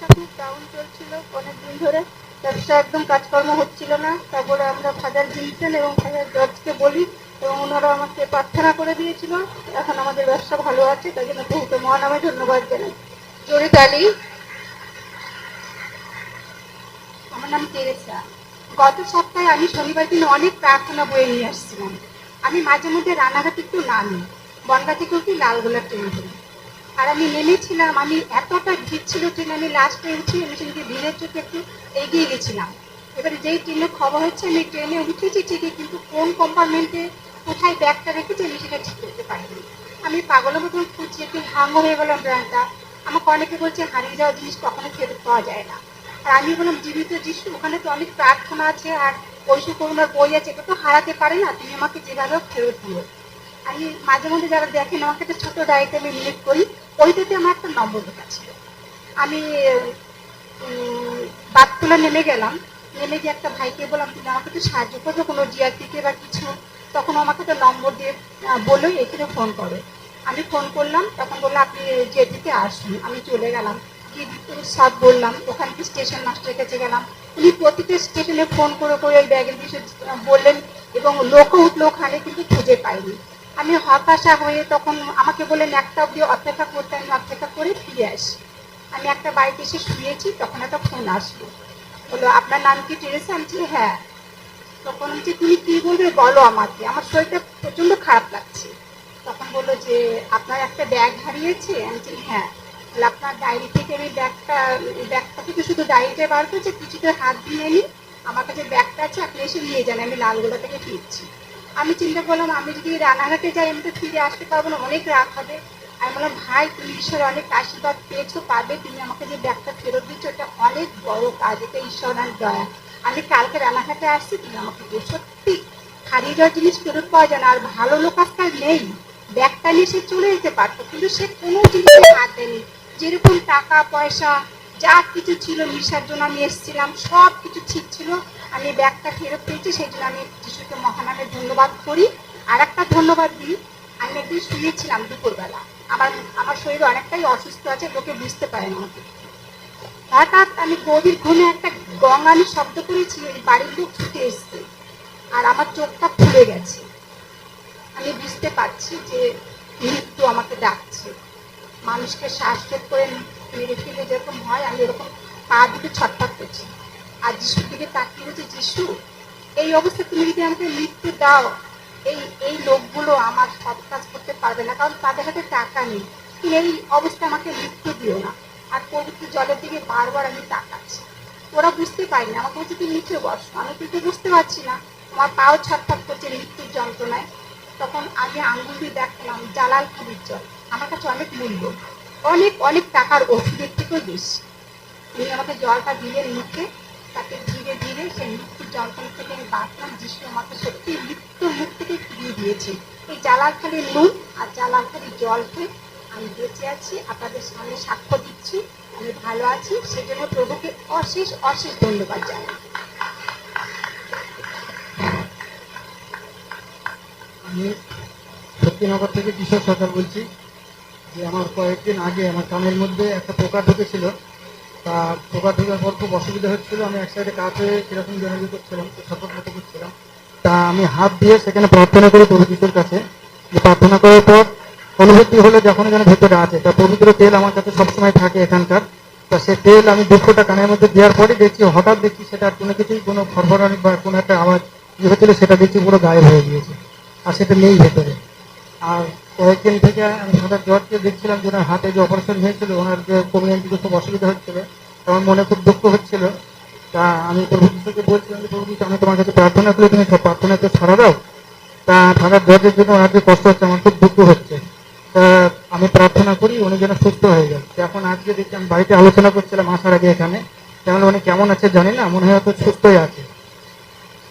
ব্যবসা খুব ডাউন চলছিল অনেক দিন ধরে। ব্যবসা একদম কাজকর্ম হচ্ছিল না। তারপরে আমরা ফাদার জিনসেন এবং ফাদার জর্জকে বলি এবং ওনারা আমাকে প্রার্থনা করে দিয়েছিল, এখন আমাদের ব্যবসা ভালো আছে, তাই জন্য বহুকে মহানামে ধন্যবাদ জানাই। জরিত আলী। আমার নাম তেরেসা। গত সপ্তাহে আমি শনিবার দিন অনেক প্রার্থনা বয়ে নিয়ে আসছিলাম। আমি মাঝে মধ্যে রানাঘাট একটু নামি বনগা থেকেও কি লালগোলা ট্রেন আর আমি নেমেছিলাম, আমি এতটা ভিড় ছিল ট্রেনে আমি লাস্টে উঠে আমি সেদিকে ভিড়ের চোখে একটু এগিয়ে গেছিলাম। এবারে যেই ট্রেনে খবর হচ্ছে, আমি ট্রেনে উঠেছি ঠিকই কিন্তু কোন কম্পার্টমেন্টে কোথায় ব্যাগটা রেখেছি আমি সেটা ঠিক করতে পারিনি। আমি পাগলের মতন খুঁজছি, একটু ভাঙ্গ হয়ে গেলাম ব্র্যান্ডটা আমাকে অনেকে বলছে, হারিয়ে যাওয়া জিনিস কখনো ফেরত পাওয়া যায় না। আর আমি বললাম, জীবিত যিশু, ওখানে তো অনেক প্রার্থনা আছে আর ঐশু করুণার বই আছে, এটা তো হারাতে পারে না, তুমি আমাকে যেভাবে ফেরত দিও। আমি মাঝে মধ্যে যারা দেখেন আমাকে একটা ছোট ডায়েরিতে আমি লিখ করি। ওইটাতে আমার একটা নম্বর লেখা ছিল আমি বাতকুলা নেমে গেলাম। নেমে গিয়ে একটা ভাইকে বললাম, তুমি আমাকে একটু সাহায্য করবে কোনো জিআরপিকে বা কিছু? তখন আমাকে তো নম্বর দিয়ে বলল, এখানে ফোন করে। আমি ফোন করলাম, তখন বলল, আপনি জেডিতে আসুন। আমি চলে গেলাম। সব বললাম, ওখান থেকে স্টেশন মাস্টারের কাছে গেলাম। উনি প্রতিটা স্টেশনে ফোন করে করে ওই ব্যাগের বিষয়ে বললেন এবং লোকও উঠল, ওখানে কিন্তু খুঁজে পাইনি। আমি হতাশা হয়ে তখন আমাকে বললেন, একটা অব্দি অপেক্ষা করতে আমি অপেক্ষা করে ফিরে আসি। আমি একটা বাড়িতে এসে শুয়েছি, তখন একটা ফোন আসলো। বলল, আপনার নাম কি টেরেসা? আমি হ্যাঁ। তখন বলছি তুমি কি বলবে বলো আমাকে। আমার শরীরটা প্রচণ্ড খারাপ লাগছে। তখন বলল যে, আপনার একটা ব্যাগ হারিয়েছে? আমি হ্যাঁ। তাহলে আপনার ডায়েরি থেকে আমি ব্যাগটা ব্যাগটা থেকে শুধু ডায়েরিটা বার করেছে কিছুতে হাত দিয়ে নিই আমার কাছে ব্যাগটা আছে, আপনি এসে নিয়ে যান, আমি লালগোলা থেকে ফিরছি। আমি চিন্তা করলাম, আমি যদি রানাঘাটে যাই, আমি তো ফিরে আসতে পারব না, অনেক রাত হবে। আমি বললাম, ভাই, তুমি ঈশ্বর অনেক আশীর্বাদ পেয়েছ পাবে তুমি আমাকে যে ব্যাগটা ফেরত দিচ্ছ, এটা অনেক বড় কাজ, এটা ঈশ্বরের দয়া। আমি কালকে রানাঘাটে আসছি, তুমি আমাকে দিয়ে সত্যি হারিয়ে যাওয়ার জিনিস ফেরত পাওয়া যায় না। আর ভালো লোক আজকাল নেই। ব্যাগটা নিয়ে সে চলে যেতে পারতো, কিন্তু সে কোনো জিনিসে হাত দেয়নি। যেরকম টাকা, পয়সা, যা কিছু ছিল মিশার জন্য আমি এসেছিলাম সব কিছু ঠিক ছিল। আমি ব্যাগটা ফেরত পেয়েছি, সেই জন্য আমি যিশুকে মহানামে ধন্যবাদ করি। আর একটা ধন্যবাদ দিই, আমি একদিন শুয়েছিলাম দুপুরবেলা। আমার আমার শরীর অনেকটাই অসুস্থ আছে, লোকে বুঝতে পারে না হঠাৎ আমি গভীর ঘুমে একটা গঙ্গানি শব্দ করেছি, ওই বাড়ির লোক ছুটে এসছে। আর আমার চোখটা ফুলে গেছে। আমি বুঝতে পারছি যে মৃত্যু আমাকে ডাকছে। মানুষকে শ্বাসরোধ করে মেরে ফেলে যেরকম হয়, আমি এরকম পা দিকে ছটফট করছি। আর যিশুর দিকে তাকিয়ে বলছি যিশু, এই অবস্থায় তুমি যদি আমাকে মৃত্যু দাও, এই এই লোকগুলো আমার সব কাজ করতে পারবে না, কারণ তাদের হাতে টাকা নেই। তুমি এই অবস্থা আমাকে মৃত্যু দিও না। আর পবিত্র জলের দিকে বারবার আমি তাকাচ্ছি। ওরা বুঝতে পারিনি। আমাকে বলছে, তুমি নিচে বস। আমি কিন্তু বুঝতে পারছি না। আমার পাও ছটফট করছে মৃত্যুর যন্ত্রণায়। তখন আমি আঙ্গুল দিয়ে দেখলাম, জালাল পুরীর জল। আমার কাছে অনেক মূল্য। অনেক অনেক টাকার ওষুধের থেকেও বেশি তিনি আমাকে জলটা দিলেন মুখে তাকে ধীরে ধীরে সেই মৃত্যুর যন্ত্রণা থেকে আমি বাঁচলাম যিশু আমাকে সত্যি মৃত্যুর মুখ থেকে ফিরিয়ে দিয়েছে। এই জালালখালির নুন আর জালালখালির জল খেয়ে আমি বেঁচে আছি, আপনাদের সামনে সাক্ষ্য দিচ্ছি, আমি ভালো আছি, সেজন্য প্রভুকে অশেষ অশেষ ধন্যবাদ জানাই। আমি শক্তিনগর থেকে কিশোর সরকার বলছি যে আমার কয়েকদিন আগে আমার কানের মধ্যে একটা পোকা ঢুকেছিল। তা পোকা ঢোকার পর খুব অসুবিধা হচ্ছিল, আমি এক সাইডে হয়ে কীরকম জেনারেল করছিলাম ছটফট মতো করছিলাম। তা আমি হাত দিয়ে সেখানে প্রার্থনা করি যিশুর কাছে। যে প্রার্থনা করার পর অনুভূতি হলে যখন যেন ভেতরে আছে। তা পবিত্র তেল আমার কাছে সবসময় থাকে এখানকার। তা সে তেল আমি দুঃখটা কানের মধ্যে দেওয়ার পরে দেখছি, হঠাৎ দেখছি সেটা আর কোনো কিছুই, কোনো ফরফরানি বা কোনো একটা আওয়াজ ইয়ে হচ্ছিল সেটা দেখছি পুরো গায়েব হয়ে গিয়েছে। আর সেটা নেই ভেতরে। আর কয়েকদিন থেকে আমি হঠাৎ জ্বরকে দেখছিলাম যে হাতে যে অপারেশন হয়েছিল, ওনার যে কমিয়ে দিতে খুব অসুবিধা হচ্ছিল, আমার মনে খুব দুঃখ হচ্ছিল। তা আমি প্রভু বলছিলাম যে, প্রভু আমি তোমার কাছে প্রার্থনা করি, তুমি সব প্রার্থনাকে ছাড়া দাও। তা ঠান্ডার জ্বরের জন্য ওনার যে কষ্ট হচ্ছে, আমার খুব দুঃখ হচ্ছে। তা আমি প্রার্থনা করি, উনি যেন সুস্থ হয়ে যান। তা এখন আজকে দেখছি, আমি বাড়িতে আলোচনা করছিলাম আসার আগে এখানে। তাহলে উনি কেমন আছে জানি না, মনে হয় হয়তো সুস্থই আছে।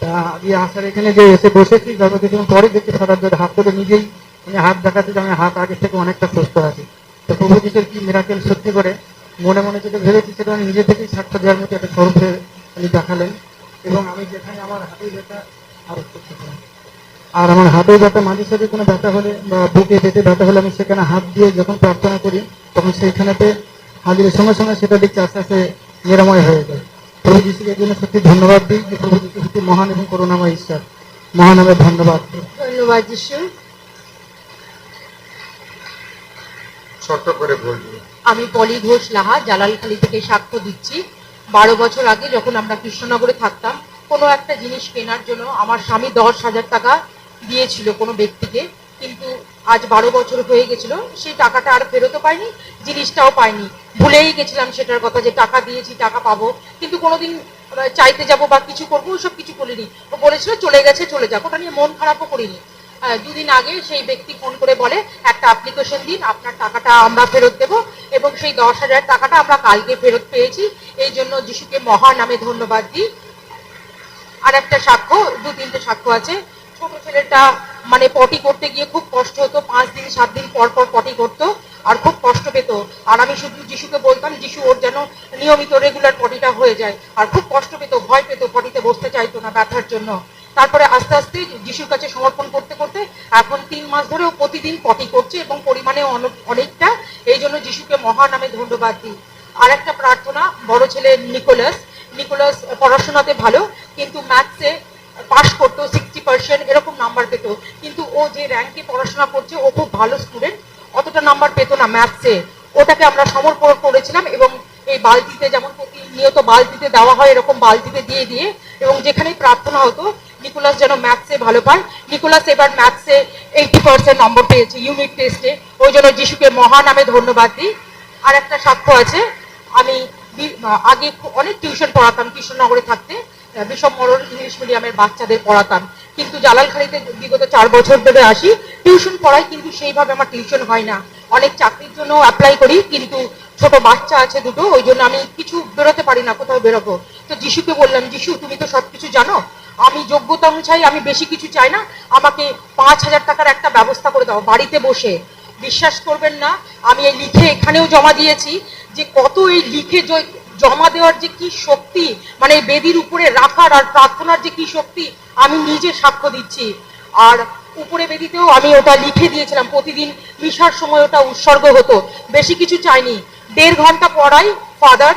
তা আমি আসার এখানে যে এসে বসেছি তারপর কিছুক্ষণ পরে দেখছি হঠাৎ ধরে হাত করে নিজেই আমি হাত দেখাতে যে আমি হাত আগে থেকে অনেকটা সুস্থ আছি। তো প্রভু যিশুর কি মিরাকেল সত্যি করে? মনে মনে যেটা ভেবেছি সেটা আমি নিজে থেকেই সাক্ষ্য দেওয়ার মতো একটা স্বরূপে উনি দেখালেন। এবং আমি যেখানে আমার হাতে ব্যথা, আর একটু ছোট। আর আমার হাতে ব্যথা, মাঝে সাথে কোনো ব্যথা হলে বা বুকে পেটে ব্যথা হলে আমি সেখানে হাত দিয়ে যখন প্রার্থনা করি, তখন সেইখানেতে হাজিরের সঙ্গে সঙ্গে সেটা দেখছি আস্তে আস্তে নিরাময় হয়ে যায়। প্রভু যিশুকে জন্য সত্যি ধন্যবাদ দিই যে প্রভু যিশু সত্যি মহান এবং করুণাময় ঈশ্বর। মহানামে ধন্যবাদ। ধন্যবাদ যিশু। ছোট্ট করে বলব আমি পলি ঘোষ লাহা, জালালখালি থেকে সাক্ষ্য দিচ্ছি। বারো বছর আগে যখন আমরা কৃষ্ণনগরে থাকতাম, কোনো একটা জিনিস কেনার জন্য আমার স্বামী দশ হাজার টাকা দিয়েছিল কোনো ব্যক্তিকে। কিন্তু আজ বারো বছর হয়ে গেছিল, সেই টাকাটা আর ফেরতও পাইনি, জিনিসটাও পাইনি। ভুলেই গেছিলাম সেটার কথা যে টাকা দিয়েছি, টাকা পাবো। কিন্তু কোনোদিন চাইতে যাব বা কিছু করব সব কিছু করিনি। ও বলেছিল, চলে গেছে, চলে যাক। ওটা নিয়ে মন খারাপও করিনি। দুদিন আগে সেই ব্যক্তি ফোন করে বলে, একটা অ্যাপ্লিকেশন দিন, আপনার টাকাটা আমরা ফেরত দেবো এবং সেই দশ হাজার টাকাটা আমরা কালকে ফেরত পেয়েছি। এই জন্য যিশুকে মহা নামে ধন্যবাদ দিই। আর একটা সাক্ষ্য, দু তিনটে সাক্ষ্য আছে। ছোট ছেলেটা মানে পটি করতে গিয়ে খুব কষ্ট হতো, পাঁচ দিন, সাত দিন পর পর পটি করতো আর খুব কষ্ট পেত। আর আমি শুধু যিশুকে বলতাম, যিশু, ওর যেন নিয়মিত রেগুলার পটিটা হয়ে যায়। আর খুব কষ্ট পেত, ভয় পেত, পটিতে বসতে চাইতো না ব্যথার জন্য। তারপরে আস্তে আস্তে যিশুর কাছে সমর্পণ করতে করতে এখন তিন মাস ধরে ও প্রতিদিন পটি করছে এবং পরিমাণে অনেক- অনেকটা। এই জন্য যিশুকে মহা নামে ধন্যবাদ দিই। আর একটা প্রার্থনা, বড় ছেলে নিকোলাস। নিকোলাস পড়াশোনাতে ভালো, কিন্তু ম্যাথসে পাশ করতো সিক্সটি পার্সেন্ট এরকম নাম্বার পেত। কিন্তু ও যে র্যাঙ্কে পড়াশোনা করছে, ও খুব ভালো স্টুডেন্ট অতটা নাম্বার পেতো না ম্যাথসে। ওটাকে আমরা সমর্পণ করেছিলাম এবং এই বালতিতে যেমন প্রতিনিয়ত বালতিতে দেওয়া হয়, এরকম বালতিতে দিয়ে দিয়ে এবং যেখানেই প্রার্থনা হতো নিকোলাস যেন ম্যাথসে ভালো পায় নিকোলাস এবার ম্যাথসে এইটি পার্সেন্ট নম্বর পেয়েছে ইউনিট টেস্টে ওই জন্য যিশুকে মহা নামে ধন্যবাদ দিই। আর একটা সাক্ষ্য আছে, আমি আগে অনেক টিউশন পড়াতাম, কৃষ্ণনগরে থাকতে। বিষম মরণ ইংলিশ মিডিয়ামের বাচ্চাদের পড়াতাম। কিন্তু জালালখালিতে বিগত চার বছর ধরে আসি টিউশন পড়াই কিন্তু সেইভাবে আমার টিউশন হয় না। অনেক চাকরির জন্য অ্যাপ্লাই করি, কিন্তু ছোট বাচ্চা আছে দুটো, ওই জন্য আমি কিছু বেরোতে পারি না, কোথাও বেরোবো। তো যিশুকে বললাম, যিশু, তুমি তো সব কিছু জানো? আমি যোগ্যতা অনুযায়ী আমি বেশি কিছু চাই না। আমাকে পাঁচ হাজার টাকার একটা ব্যবস্থা করে দাও, বাড়িতে বসে। বিশ্বাস করবেন না, আমি এই লিখে এখানেও জমা দিয়েছি যে কত এই লিখে জমা দেওয়ার যে কি শক্তি মানে বেদির উপরে রাখার আর প্রার্থনার যে কি শক্তি, আমি নিজে সাক্ষ্য দিচ্ছি। আর উপরে বেদিতেও আমি ওটা লিখে দিয়েছিলাম, প্রতিদিন মিশার সময় ওটা উৎসর্গ হতো। বেশি কিছু চাইনি। দেড় ঘণ্টা পড়াই, ফাদার,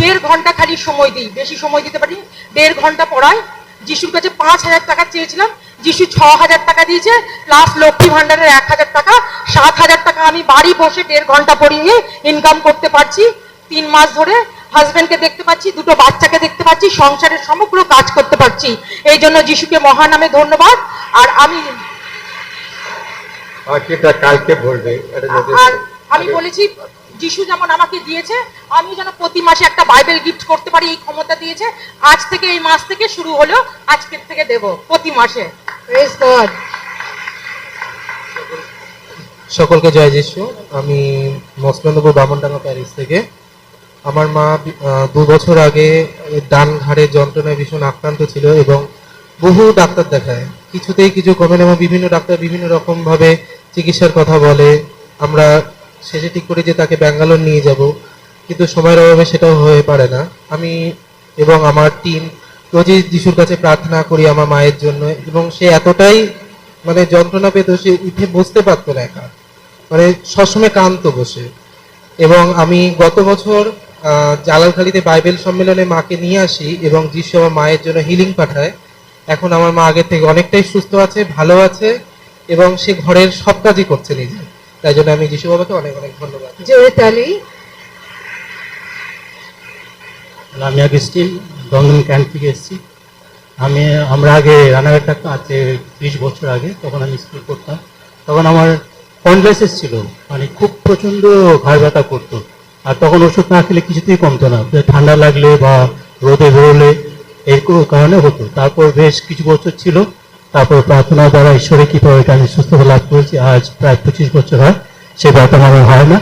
দেড় ঘণ্টা খালি সময় দিই, বেশি সময় দিতে পারি দেড় ঘণ্টা পড়াই যিশুর কাছে পাঁচ হাজার টাকা চেয়েছিলাম যিশু ছ হাজার টাকা দিয়েছে প্লাস লক্ষ্মী ভান্ডারের এক হাজার টাকা সাত হাজার টাকা আমি বাড়ি বসে দেড় ঘণ্টা পড়িয়ে ইনকাম করতে পারছি। তিন মাস ধরে হাজবেন্ডকে দেখতে পাচ্ছি দুটো বাচ্চাকে দেখতে পাচ্ছি সংসারের সমগ্র কাজ করতে পারছি। এই জন্য যিশুকে মহানামে ধন্যবাদ। আর আমি কালকে বলবে আর আমি বলেছি যিশু যেমন আমাকে দিয়েছে আমি যেন প্রতি মাসে একটা বাইবেল গিফট করতে পারি এই ক্ষমতা দিয়েছে। আজ থেকে এই মাস থেকে শুরু হলো আজকের থেকে দেব প্রতি মাসে। সকলকে জয় যিশু। আমি মসলন্দপুর বামনডাঙ্গা প্যারিস থেকে। আমার মা দু বছর আগে ডান ঘাড়ে যন্ত্রণায় ভীষণ আক্রান্ত ছিল এবং বহু ডাক্তার দেখায়। কিছুতেই কিছু কমে না এবং বিভিন্ন ডাক্তার বিভিন্ন রকমভাবে চিকিৎসার কথা বলে। আমরা শেষে ঠিক করি যে তাকে ব্যাঙ্গালোর নিয়ে যাব, কিন্তু সময়ের অভাবে সেটাও হয়ে পারে না। আমি এবং আমার টিম রোজই যিশুর কাছে প্রার্থনা করি আমার মায়ের জন্য, এবং সে এতটাই মানে যন্ত্রণা পেত সে উঠে বসতে পারতো না একা। মানে সবসময় কান্ত বসে। এবং আমি গত বছর জালালখালিতে বাইবেল সম্মেলনে মাকে নিয়ে আসি, এবং যিশু আমার মায়ের জন্য হিলিং পাঠায়। এখন আমার মা আগের থেকে অনেকটাই সুস্থ আছে, ভালো আছে, এবং সে ঘরের সব কাজই করছে নিজে। তাই জন্য আমি যিশু বাবাকে অনেক অনেক ধন্যবাদ। জোরে তালি। লামিয়া ক্রিস্টিন দমদম ক্যাম্প থেকে এসেছি। আমি আমরা আগে রানাঘাট থাকতাম আছে ত্রিশ বছর আগে তখন আমি স্কুল করতাম। তখন আমার কনভাইসেস ছিল মানে খুব প্রচণ্ড ঘাড় ব্যথা করতো। আর তখন ওষুধ না খেলে কিছুতেই কমতো না। ঠান্ডা লাগলে বা রোদে বেরোলে এরকম কারণে হতো। তারপর বেশ কিছু বছর ছিল তারপর প্রার্থনা দ্বারা ঈশ্বরে ওইটা আমি সুস্থতা লাভ করেছি। আজ প্রায় পঁচিশ বছর হয়, সে ব্যথা আমার হয় না।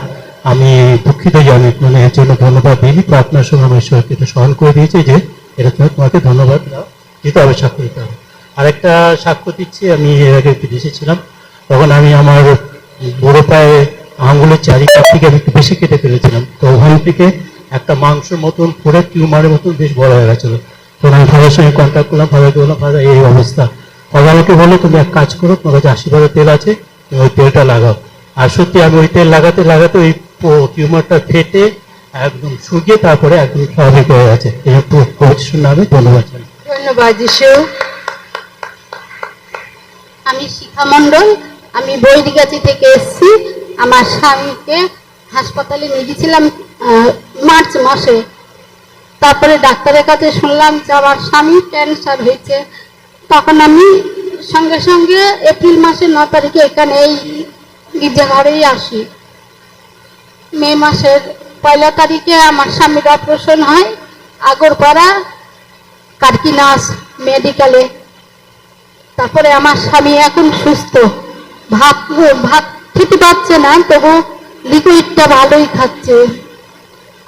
আমি দুঃখিত, যে মানে এর জন্য ধন্যবাদ দিই প্রার্থনার সঙ্গে আমার ঈশ্বরকে এটা স্মরণ করে দিয়েছে যে এটা তুমি তোমাকে ধন্যবাদ দিতে হবে সাক্ষ্য দিতে হবে। আরেকটা সাক্ষ্য দিচ্ছি, আমি এর আগে একটু ছিলাম তখন আমি আমার বড় পায়ে আঙুলের চারিপাশ থেকে আমি একটু বেশি কেটে ফেলেছিলাম। তো ওখান থেকে একটা মাংসের মতন, পুরো টিউমারের মতন বেশ বড় হয়ে গেছিল। তখন আমি ফাদার সঙ্গে কন্ট্যাক্ট করলাম ফাদারকে বললাম ফাদার এই অবস্থা। ফাদার আমাকে বলল তুমি এক কাজ করো, তোমার কাছে তেল আছে ওই তেলটা লাগাও। আর সত্যি আমি ওই তেল লাগাতে লাগাতে ওই টিউমারটা ফেটে একদম শুকিয়ে তারপরে একদম স্বাভাবিক হয়ে গেছে। ধন্যবাদ ধন্যবাদ আমি শিখা আমি বৈদিগাছি থেকে এসেছি। আমার স্বামীকে হাসপাতালে নিয়ে গেছিলাম মার্চ মাসে। তারপরে ডাক্তারের কাছে শুনলাম যে আমার স্বামী ক্যান্সার হয়েছে। তখন আমি সঙ্গে সঙ্গে এপ্রিল মাসের ন তারিখে এখানে এই গির্জাঘরেই আসি। মে মাসের পয়লা তারিখে আমার স্বামীর অপারেশন হয়, আগরপাড়া, কার্কিনাস মেডিকেলে। তারপরে আমার স্বামী এখন সুস্থ। ভাত ভাত খেতে পারছে না, তবু লিকুইডটা ভালোই খাচ্ছে।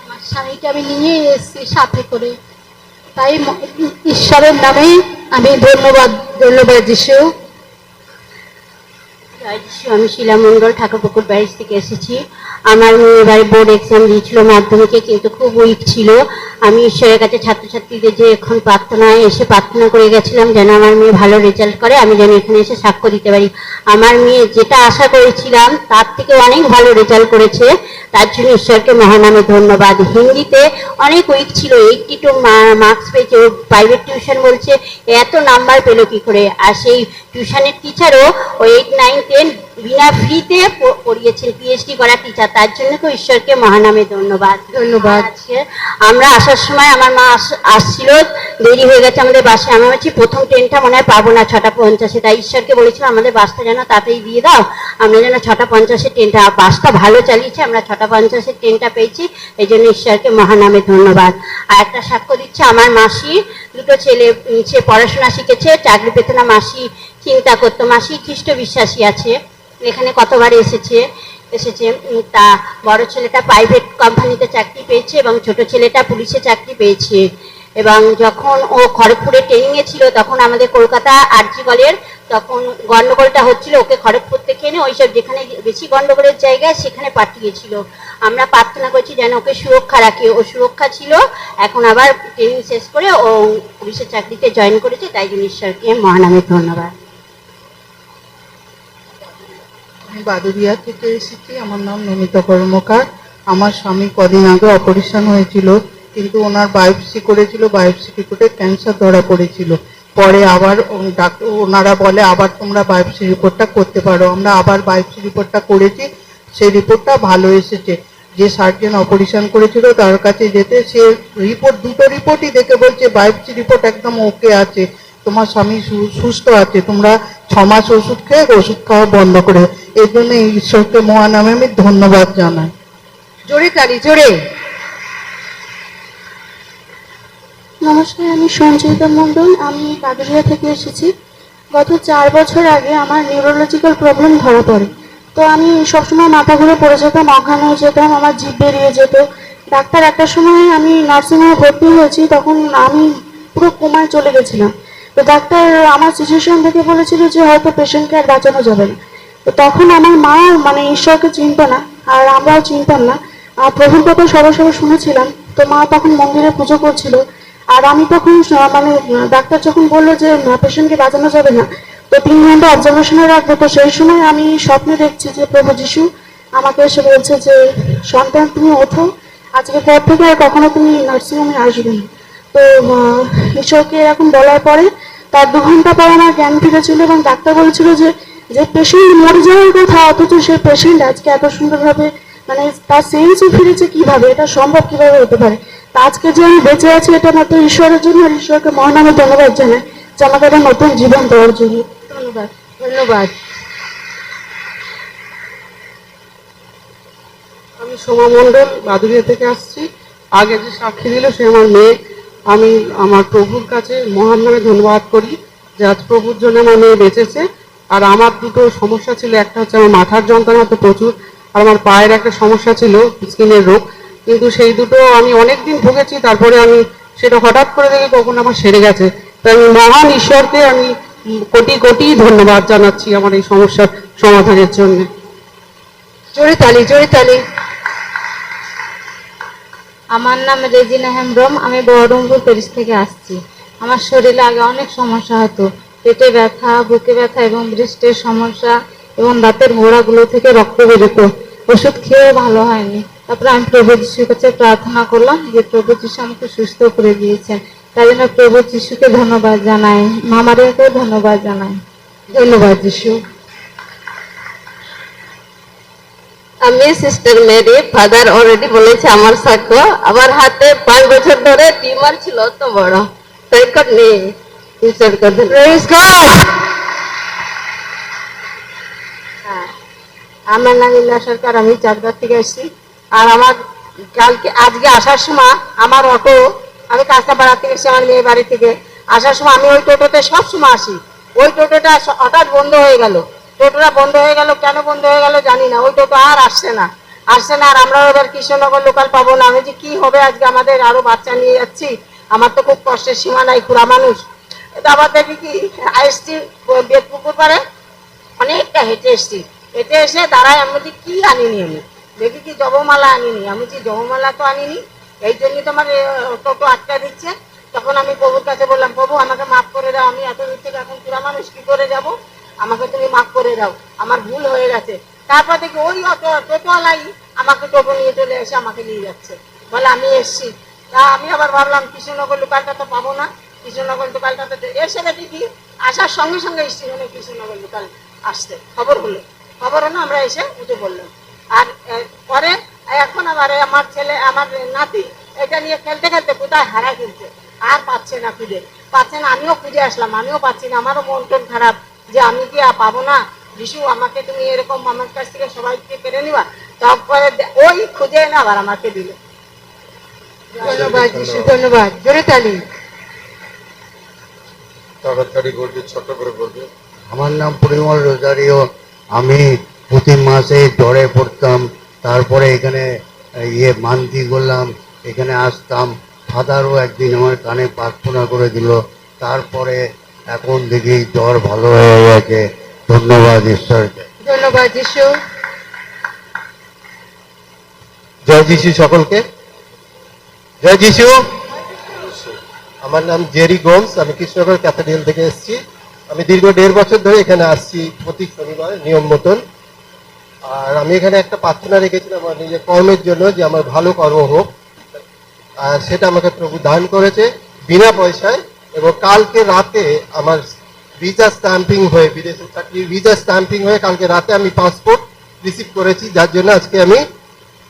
আমার স্বামীকে আমি নিয়ে এসেছি সাথে করে। তাই ঈশ্বরের নামে আমি ধন্যবাদ ধন্যবাদ যিশু আমি শিলা ঠাকুর ঠাকুরপুকুর ব্যারিজ থেকে এসেছি। আমার মেয়ে এবারে বোর্ড এক্সাম দিয়েছিল মাধ্যমিকে, কিন্তু খুব উইক ছিল। আমি ঈশ্বরের কাছে ছাত্রছাত্রীদের যে এখন প্রার্থনায় এসে প্রার্থনা করে গেছিলাম যেন আমার মেয়ে ভালো রেজাল্ট করে, আমি যেন এখানে এসে সাক্ষ্য দিতে পারি। আমার মেয়ে যেটা আশা করেছিলাম, তার থেকে অনেক ভালো রেজাল্ট করেছে। তার জন্য ঈশ্বরকে মহানামে ধন্যবাদ। হিন্দিতে অনেক উইক ছিল এইটটি টু মার্কস পেয়েছে। ও প্রাইভেট টিউশন বলছে, এত নাম্বার পেল কি করে? আর সেই টিউশনের টিচারও ও এইট নাইন টেন বিনা ফ্রিতে পড়িয়েছেন পিএইচডি করা টিচার তার জন্য তো ঈশ্বরকে মহানামে ধন্যবাদ। ধন্যবাদ। আমরা আসার সময় আমার মা আস- আসছিল দেরি হয়ে গেছে আমাদের বাসে। আমি ভাবছি প্রথম ট্রেনটা মনে হয় পাবো না ছটা পঞ্চাশে। তাই ঈশ্বরকে বলেছিলাম আমাদের বাসটা যেন তাতেই দিয়ে দাও। আমরা যেন ছটা পঞ্চাশে ট্রেনটা বাসটা ভালো চালিয়েছে আমরা ছটা পঞ্চাশের ট্রেনটা পেয়েছি। এই জন্য ঈশ্বরকে মহানামে ধন্যবাদ। আর একটা সাক্ষ্য দিচ্ছে আমার মাসি। দুটো ছেলে সে পড়াশোনা শিখেছে চাকরি পেতে না মাসি চিন্তা করতো। মাসি খ্রিস্ট বিশ্বাসী আছে। এখানে কতবার এসেছে এসেছে তা বড় ছেলেটা প্রাইভেট কোম্পানিতে চাকরি পেয়েছে এবং ছোট ছেলেটা পুলিশে চাকরি পেয়েছে। এবং যখন ও খড়গপুরে ট্রেনিংয়ে ছিল, তখন আমাদের কলকাতা আরজি কলের তখন গণ্ডগোলটা হচ্ছিল, ওকে খড়গপুর থেকে এনে ওইসব যেখানে বেশি গন্ডগোলের জায়গায় সেখানে পাঠিয়েছিল। আমরা প্রার্থনা করছি যেন ওকে সুরক্ষা রাখে। ও সুরক্ষা ছিল, এখন আবার ট্রেনিং শেষ করে ও পুলিশের চাকরিতে জয়েন করেছে, তাই জন্য ঈশ্বরকে মহানামে ধন্যবাদ। আমি বাদুরিয়া থেকে এসেছি। আমার নাম নমিতা কর্মকার। আমার স্বামী কদিন আগে অপারেশন হয়েছিল, কিন্তু ওনার বায়োপসি করেছিল, বায়োপসি রিপোর্টে ক্যান্সার ধরা পড়েছিল। পরে আবার ও- ডাক- ওনারা বলে, আবার তোমরা বায়োপসি রিপোর্টটা করতে পারো। আমরা আবার বায়োপসি রিপোর্টটা করেছি, সেই রিপোর্টটা ভালো এসেছে। যে সার্জন অপারেশন করেছিল, তার কাছে যেতে, সে রিপোর্ট, দুটো রিপোর্টই দেখে বলছে, বায়োপসি রিপোর্ট একদম ওকে আছে। তোমার স্বামী সুস্থ আছে। তোমরা ছ মাস ওষুধ খেয়ে, ওষুধ খাওয়া বন্ধ করে এই জন্য ঈশ্বরকে মহানামে আমি ধন্যবাদ জানাই। জোরে তালি জোরে। নমস্কার আমি সঞ্চয়িতা মণ্ডল আমি বাদুরিয়া থেকে এসেছি। গত চার বছর আগে আমার নিউরোলজিক্যাল প্রবলেম ধরা পড়ে। তো আমি সবসময় মাথা ঘুরে পড়ে যেতাম অজ্ঞান হয়ে যেতাম আমার জিভ বেরিয়ে যেত। ডাক্তার একটা সময় আমি নার্সিংহোমে ভর্তি হয়েছি তখন আমি পুরো কোমায় চলে গেছিলাম। তো ডাক্তার আমার সিচুয়েশন দেখে বলেছিল যে হয়তো পেশেন্টকে আর বাঁচানো যাবে না। তো তখন আমার মা মানে ঈশ্বরকে চিনত না, আর আমরাও চিনতাম না। আর প্রভুর কথা সবাই সবাই শুনেছিলাম, তো মা তখন মন্দিরে পুজো করছিল। আর আমি তখন মানে ডাক্তার যখন বলল যে পেশেন্টকে বাঁচানো যাবে না। তো তিন ঘণ্টা অবজারভেশনে রাখব। তো সেই সময় আমি স্বপ্নে দেখছি যে, প্রভু যিশু আমাকে এসে বলছে যে, সন্তান, তুমি ওঠো। আজকে পর থেকে আর কখনো তুমি নার্সিংহোমে আসবে না। তো ঈশ্বরকে এরকম বলার পরে তার দু ঘণ্টা পর আমার জ্ঞান ফিরেছিল এবং ডাক্তার বলেছিল যে যে পেশেন্ট মরে যাওয়ার কথা, অথচ সেই পেশেন্ট আজকে এত সুন্দরভাবে মানে তার সেন্সই ফিরেছে কীভাবে, এটা সম্ভব কীভাবে হতে পারে? তা আজকে যে আমি বেঁচে আছি, এটা মাত্র ঈশ্বরের জন্য ঈশ্বরকে মহানামে ধন্যবাদ জানাই, যে আমাকে একটা নতুন জীবন দেওয়ার জন্য। ধন্যবাদ ধন্যবাদ। আমি সোমা মণ্ডল বাদুরিয়া থেকে আসছি। আগে যে সাক্ষী দিল, সে আমার মেয়ে। আমি আমার প্রভুর কাছে মহান নামে ধন্যবাদ করি, যে আজ প্রভুর জন্য আমার মেয়ে বেঁচেছে। আর আমার দুটো সমস্যা ছিল, একটা হচ্ছে আমার মাথার যন্ত্রণা তো প্রচুর, আর আমার পায়ের একটা সমস্যা ছিল, স্কিনের রোগ। কিন্তু সেই দুটো আমি অনেক দিন ভুগেছি, তারপরে আমি সেটা হঠাৎ করে দেখে কখন আমার সেরে গেছে। তাই আমি মহান ঈশ্বরকে আমি কোটি কোটি ধন্যবাদ জানাচ্ছি আমার এই সমস্যার সমাধানের জন্য। জোরে তালি জোরে তালি। আমার নাম রেজিনা হেমব্রম, আমি বহরমপুর প্যারিস থেকে আসছি। আমার শরীরে আগে অনেক সমস্যা হতো পেটে ব্যথা, বুকে ব্যথা এবং বৃষ্টির সমস্যা এবং দাঁতের গোড়াগুলো থেকে রক্ত বেরোতো ওষুধ খেয়েও ভালো হয়নি। তারপরে আমি প্রভু যিশুর কাছে প্রার্থনা করলাম যে প্রভু যিশু আমাকে সুস্থ করে দিয়েছেন। তাই জন্য প্রভু যিশুকে ধন্যবাদ জানাই মামারিয়াকেও ধন্যবাদ জানাই। ধন্যবাদ যিশু। আমি সিস্টার মেরি ফাদার অলরেডি বলেছে আমার সাক্ষ্য। আমার হাতে পাঁচ বছর ধরে টিউমার ছিল অত বড়। সৈকত নেই। ধন্যবাদ। হ্যাঁ। আমার নাম ইল্লা সরকার আমি চাকদার থেকে এসেছি আর আমার কালকে আজকে আসার সময় আমার অটো আমি কাঁচরাপাড়া থেকে এসেছি আমার মেয়ে বাড়ি থেকে। আসার সময় আমি ওই টোটোতে সব সময় আসি। ওই টোটোটা হঠাৎ বন্ধ হয়ে গেল। টোটোটা বন্ধ হয়ে গেল কেন বন্ধ হয়ে গেল জানি না। ওই টোটো আর আসছে না। আসছে না আর আমরা এবার কৃষ্ণনগর লোকাল পাবো না। আমি যে কি হবে আজকে আমাদের আরও বাচ্চা নিয়ে যাচ্ছি আমার তো খুব কষ্টের সীমা নাই খুড়া মানুষ। আবার দেখি কি আইসটি বেদপুকুর পারে অনেকটা হেঁটে এসছি। হেঁটে এসে দাঁড়ায় আমি বলছি, কি আনিনি আমি? দেখি কি জবমালা আনিনি। আমি বলছি, জবমালা তো আনিনি। এই জন্যই তোমার টোটো আটকা দিচ্ছে। তখন আমি প্রভুর কাছে বললাম, প্রভু, আমাকে মাফ করে দাও। আমি এত দূর থেকে এখন পুরা মানুষ, কি করে যাব? আমাকে তুমি মাফ করে দাও। আমার ভুল হয়ে গেছে। তারপর দেখি ওই অটো, টোটোওয়ালাই আমাকে টোটো নিয়ে চলে এসে আমাকে নিয়ে যাচ্ছে। বলে, আমি এসছি। তা আমি আবার ভাবলাম, কৃষ্ণনগর লোকালটা তো পাবো না। কৃষ্ণনগর লোকালটা তো এসে দেখি কি আসার সঙ্গে সঙ্গে স্টেশনে কৃষ্ণনগর আসছে। খবর হলো। খবর হলো আমরা এসে উঠে পড়লাম আর পরে এখন আবার আমার ছেলে আমার নাতি এটা নিয়ে খেলতে খেলতে কোথায় হারা খেলছে আর পাচ্ছে না খুঁজে পাচ্ছে না আমিও খুঁজে আসলাম আমিও পাচ্ছি না। আমারও মন টন খারাপ যে আমি কি আর পাবো না? যিশু আমাকে তুমি এরকম আমার কাছ থেকে সবাইকে কেড়ে নিবা? তারপরে ওই খুঁজে এনে আবার আমাকে দিল। ধন্যবাদ যিশু ধন্যবাদ। জোরে তালি। তাড়াতাড়ি বলবে ছোট করে বলবে আমার নাম পরিমল রোজারিও। আমি প্রতি মাসে জ্বরে পড়তাম তারপরে এখানে ইয়ে মান্তি করলাম এখানে আসতাম। ফাদারও একদিন আমার কানে প্রার্থনা করে দিল। তারপরে এখন দেখি জ্বর ভালো হয়ে গেছে। ধন্যবাদ ঈশ্বরকে ধন্যবাদ যিশু। জয় যিশু সকলকে। জয় যিশু। আমার নাম জেরি গোমস, আমি কৃষ্ণনগর ক্যাথেড্রাল থেকে এসেছি। আমি দীর্ঘ দেড় বছর ধরে এখানে আসছি প্রতি শনিবার, নিয়ম মতন। আর আমি এখানে একটা প্রার্থনা রেখেছিলাম আমার নিজের কর্মের জন্য যে আমার ভালো কর্ম হোক। আর সেটা আমাকে প্রভু দান করেছে বিনা পয়সায় এবং কালকে রাতে আমার ভিসা স্ট্যাম্পিং হয়ে বিদেশের চাকরির ভিসা স্ট্যাম্পিং হয়ে কালকে রাতে আমি পাসপোর্ট রিসিভ করেছি, যার জন্য আজকে আমি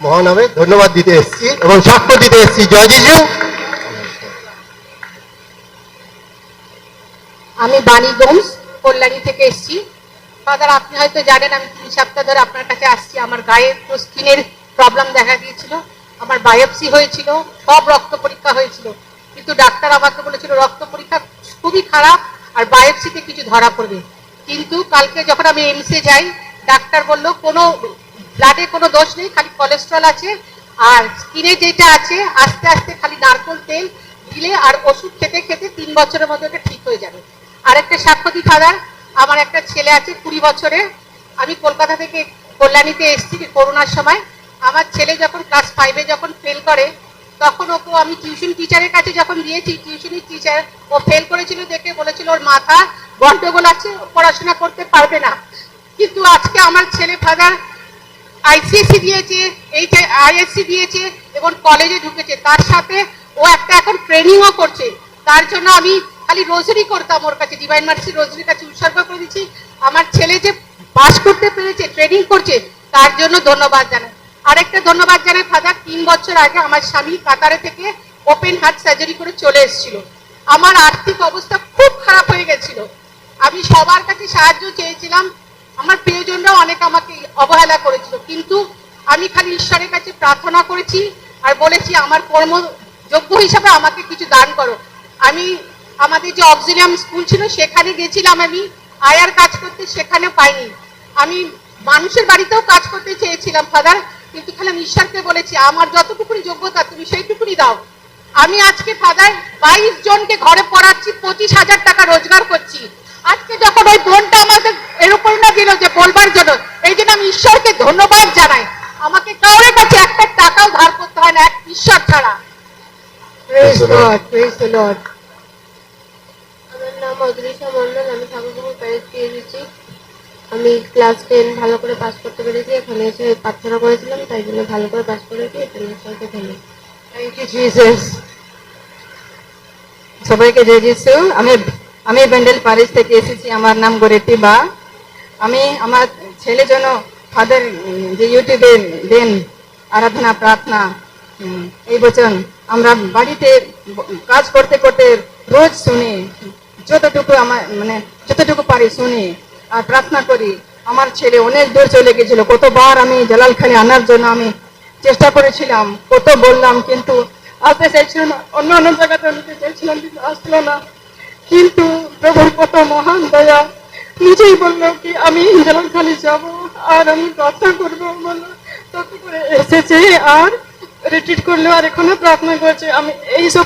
মহানামে ধন্যবাদ দিতে এসেছি এবং সাক্ষ্য দিতে এসেছি। জয় যিশু আমি বাণী গোমস, কল্যাণী থেকে এসেছি। ফাদার আপনি হয়তো জানেন, আমি তিন সপ্তাহ ধরে আপনার কাছে আসছি। আমার গায়ে স্কিনের প্রবলেম দেখা গিয়েছিল আমার বায়োপসি হয়েছিল, সব রক্ত পরীক্ষা হয়েছিল। কিন্তু ডাক্তার আমাকে বলেছিল, রক্ত পরীক্ষা খুবই খারাপ আর বায়োপসিতে কিছু ধরা পড়বে। কিন্তু কালকে যখন আমি এমসে যাই, ডাক্তার বলল, কোনো ব্লাডে কোনো দোষ নেই, খালি কোলেস্ট্রল আছে আর স্কিনে যেটা আছে, আস্তে আস্তে খালি নারকোল তেল দিলে আর ওষুধ খেতে খেতে তিন বছরের মধ্যে ঠিক হয়ে যাবে। আর একটা সাক্ষ্য দিই ফাদার আমার একটা ছেলে আছে কুড়ি বছরে। আমি কলকাতা থেকে কল্যাণীতে এসেছি করোনার সময়। আমার ছেলে যখন ক্লাস ফাইভে যখন ফেল করে, তখন ওকে আমি টিউশন টিচারের কাছে যখন দিয়েছি টিউশনের টিচার ও ফেল করেছিল দেখে বলেছিল, ওর মাথা গন্ডগোল আছে পড়াশোনা করতে পারবে না। কিন্তু আজকে আমার ছেলে ফাদার আইসিএসসি দিয়েছে এইচ আইএসসি দিয়েছে এবং কলেজে ঢুকেছে। তার সাথে ও একটা এখন ট্রেনিংও করছে। তার জন্য আমি খালি রোজরি করতাম ওর কাছে ডিভাইন মার্সি রোজরির কাছে উৎসর্গ করে দিচ্ছি আমার ছেলে যে পাস করতে পেরেছে ট্রেনিং করছে, তার জন্য ধন্যবাদ জানাই। আরেকটা ধন্যবাদ জানাই ফাদার তিন বছর আগে আমার স্বামী কাতারে থেকে ওপেন হার্ট সার্জারি করে চলে এসেছিল। আমার আর্থিক অবস্থা খুব খারাপ হয়ে গেছিল। আমি সবার কাছে সাহায্য চেয়েছিলাম। আমার প্রিয়জনরাও অনেক আমাকে অবহেলা করেছিল। কিন্তু আমি খালি ঈশ্বরের কাছে প্রার্থনা করেছি আর বলেছি, আমার কর্ম যোগ্য হিসাবে আমাকে কিছু দান করো। আমি আমাদের যে অক্সিলিয়াম স্কুল ছিল, সেখানে গেছিলাম আমি। আয়ার কাজ করতে সেখানে পাইনি। আমি মানুষের বাড়িতেও কাজ করতে চেয়েছিলাম, ফাদার। কিন্তু খালি আমি ঈশ্বরকে বলেছি, আমার যতটুকুনি যোগ্যতা, তুমি সেইটুকুনি দাও। আমি আজকে, ফাদার, বাইশ জনকে ঘরে পড়াচ্ছি, পঁচিশ হাজার টাকা রোজগার করছি। আজকে যখন ওই বোনটা আমাদের এরকম দিল যে বলবার জন্য, এই জন্য আমি ঈশ্বরকে ধন্যবাদ জানাই। আমাকে কারোর কাছে একটা টাকাও ধার করতে হয় না, এক ঈশ্বর ছাড়া। The Lord. প্রেজ লর্ড নাম অদৃশ্য মন্ডল আমি ঠাকুরপুকুর থেকে এসেছি আমি ক্লাস টেন ভালো করে পাস করতে পেরেছি, এখানে এসে প্রার্থনা করেছিলাম, তাই জন্য ভালো করে পাস করেছি এখানে হয়তো ধন্যবাদ। থ্যাংক ইউ জিসাস সবাইকে জয় যিশু। আমি আমি ব্যান্ডেল প্যারিস থেকে এসেছি, আমার নাম গোরেতি বা আমি আমার ছেলে জন্য ফাদার যে ইউটিউবে দেন আরাধনা, প্রার্থনা এই বচন আমরা বাড়িতে কাজ করতে করতে রোজ শুনি। যতটুকু আমার মানে যতটুকু পারি শুনি আর প্রার্থনা করি, আমার ছেলে অনেক দূর চলে গেছিল। কতবার আমি জালালখালি আনার জন্য আমি চেষ্টা করেছিলাম, কত বললাম, কিন্তু আসতে চাইছিল না অন্য অন্য জায়গাতে নিতে চাইছিলাম, কিন্তু আসলো না। কিন্তু প্রভুর কত মহান দয়া, নিজেই বলল কি, আমি জালালখালি যাব আর আমি প্রার্থনা করব। বলল তত করে এসেছে আর রিট্রিট করল আর এখনও প্রার্থনা করছে। আমি এইসব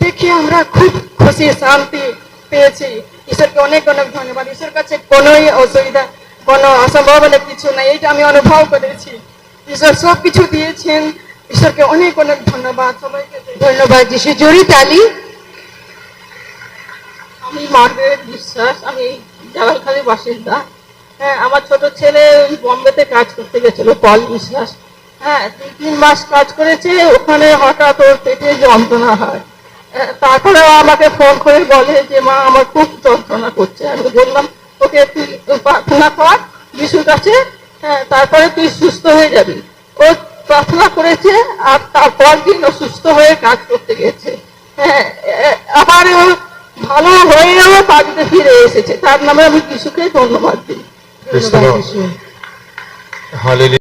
দেখে আমরা খুব খুশি, শান্তি পেয়েছি। ঈশ্বরকে অনেক অনেক ধন্যবাদ। ঈশ্বর কাছে কোনোই অসুবিধা, কোনো অসম্ভাবনা কিছু নাই এটা আমি অনুভব করেছি। ঈশ্বর সব কিছু দিয়েছেন, ঈশ্বরকে অনেক অনেক ধন্যবাদ। সবাইকে ধন্যবাদ। যিশু জড়ি তালি আমি মার্গারেট বিশ্বাস, আমি জালালখালির বাসিন্দা। হ্যাঁ আমার ছোট ছেলে বম্বেতে কাজ করতে গেছিল, পল বিশ্বাস। হ্যাঁ তিন তিন মাস কাজ করেছে, ওখানে হঠাৎ ওর পেটে যন্ত্রণা হয়। তারপরে আমাকে ফোন করে বলে যে মা আমার খুব যন্ত্রণা করছে। আমি বললাম ওকে তুই প্রার্থনা কর যিশুর কাছে হ্যাঁ তারপরে তুই সুস্থ হয়ে যাবি। ও প্রার্থনা করেছে আর তারপর দিন ও সুস্থ হয়ে কাজ করতে গেছে। হ্যাঁ আবার ও ভালো হয়েও বাড়িতে ফিরে এসেছে। তার নামে আমি যিশুকে ধন্যবাদ দিই।